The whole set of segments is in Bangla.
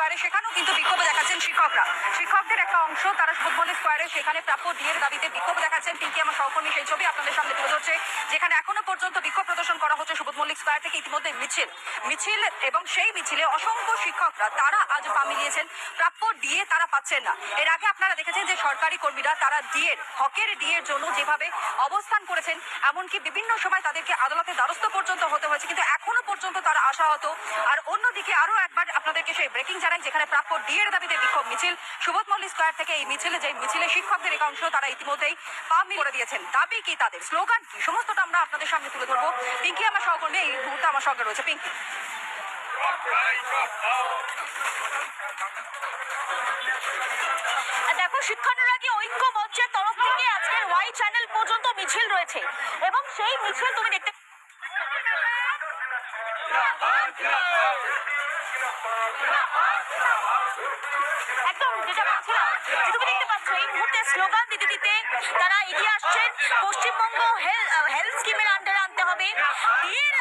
স্কোয়ারে সেখানেও কিন্তু বিক্ষোভ দেখাচ্ছেন শিক্ষকরা। শিক্ষকদের একটা অংশ তারা ফুটবল স্কোয়ারে সেখানে প্রাপ্য দিয়ে দাবিতে বিক্ষোভ দেখাচ্ছেন। পিঙ্কি আমার সহকর্মী সেই ছবি আপনাদের সামনে তুলে ধরছে। যেখানে এখনও পর্যন্ত বিক্ষোভ প্রদর্শন করা হচ্ছে স্কোয়ার থেকে ইতিমধ্যে মিছিল মিছিল এবং সেই মিছিলে অসংখ্য শিক্ষকরা, তারা আজ পা মিলিয়েছেন। প্রাপ্য ডিএ তারা পাচ্ছেন না। এর আগে আপনারা দেখেছেন যে সরকারি কর্মীরা তারা হকের জন্য যেভাবে অবস্থান করেছেন, এমনকি বিভিন্ন সময় তাদেরকে আদালতে দ্বারস্থ পর্যন্ত হতে হয়েছে, কিন্তু এখনও পর্যন্ত তারা আশাহত। আর অন্যদিকে আরও একবার আপনাদেরকে সেই ব্রেকিং জানাই, যেখানে প্রাপ্য ডিএর দাবিতে বিক্ষোভ মিছিল সুবোধ মল্লিক স্কোয়ার থেকে এই মিছিলে যে মিছিলে শিক্ষকদের একাংশ, তারা ইতিমধ্যেই পা করে দিয়েছেন। দাবি কি তাদের? স্লোগান কি? সমস্তটা আমরা আপনাদের সামনে তুলে ধরবো। পিঙ্কি, আমার সহকর্মী এই মুহূর্তে আমার সঙ্গে রয়েছে পিঙ্কি। দেখো, শিক্ষানুরাগী ঐক্য মঞ্চের তরফ থেকে আজকের ওয়াই চ্যানেল পর্যন্ত মিছিল রয়েছে। এবং সেই মিছিল তুমি দেখতে একদম যেটা বলছিলাম তুমি দেখতে পাচ্ছ, এই মুহূর্তে স্লোগান দিতে দিতে তারা এগিয়ে আসছেন। পশ্চিমবঙ্গ হেলথ স্কিমের আন্ডারে আনতে হবে। ডিএর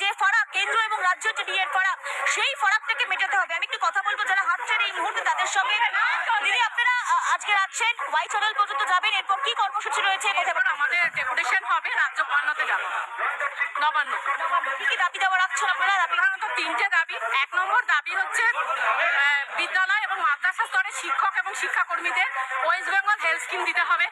যে ফারাক কেন্দ্র এবং রাজ্য যে ডিএর ফারাক সেই ফারাকটাকে মেটাতে হবে। আমি একটু কথা বলব যারা হাঁটছেন এই মুহূর্তে তাদের সঙ্গে। দিদি আপনারা আজকে রাখছেন ওয়াই চ্যানেল পর্যন্ত যাবেন এরপর কি কর্মসূচি রয়েছে আমাদের ডেপুটেশন হবে রাজ্য যাব। নবান্ন। কি কি দাবি দাওয়া রাখছেন আপনারা? প্রধানত তিনটে দাবি দাবি হচ্ছে বিদ্যালয় এবং মাদ্রাসা স্তরে শিক্ষক এবং শিক্ষাকর্মীদের ওয়েস্ট বেঙ্গল হেলথ স্কিম দিতে হবে।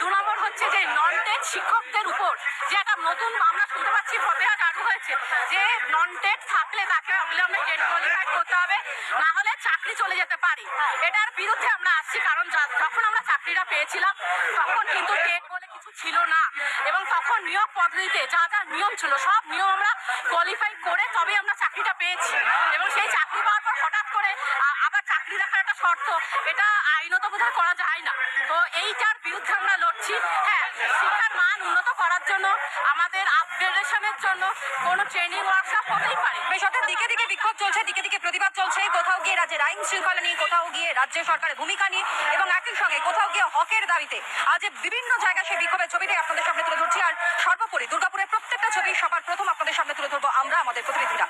দু নম্বর হচ্ছে যে নন টেট শিক্ষকদের উপর যে একটা নতুন আমরা শুনতে পাচ্ছি ফতেহা চালু হয়েছে, যে নন টেট থাকলে তাকে অবিলম্বে টেট কোয়ালিফাইড করতে হবে, না হলে চাকরি চলে যেতে পারি। এটার বিরুদ্ধে আমরা আসছি, কারণ যখন আমরা চাকরিটা পেয়েছিলাম, তখন কিন্তু টেট বলে কিছু ছিল না, এবং তখন নিয়োগ পদ্ধতিতে যা যা নিয়ম ছিল, সব নিয়ম আমরা কোয়ালিফাই করে তবে আমরা চাকরিটা পেয়েছি এবং সেই চাকরি পাওয়ার পর হঠাৎ করে আ- আবার চাকরি শর্ত এটা আইনত বোধহয় করা যায় না। তো এইটার বিরুদ্ধে আমরা লড়ছি। হ্যাঁ শিক্ষার মান উন্নত করার জন্য, আমাদের আপগ্রেডেশনের জন্য কোনো ট্রেনিং ওয়ার্কশপ হতেই পারে। বেশ দিকে দিকে বিক্ষোভ চলছে, দিকে দিকে প্রতিবাদ চলছে। কোথাও গিয়ে রাজ্যের আইন শৃঙ্খলা নিয়ে, কোথাও গিয়ে রাজ্য সরকারের ভূমিকা নিয়ে এবং একই সঙ্গে কোথাও গিয়ে হকের দাবিতে আজ বিভিন্ন জায়গায় সেই বিক্ষোভের ছবিটি আপনাদের সামনে তুলে ধরছি। আর সর্বোপরি দুর্গাপুরের প্রত্যেকটা ছবি সবার প্রথম আপনাদের সামনে তুলে ধরবো আমরা, আমাদের প্রতিনিধিরা।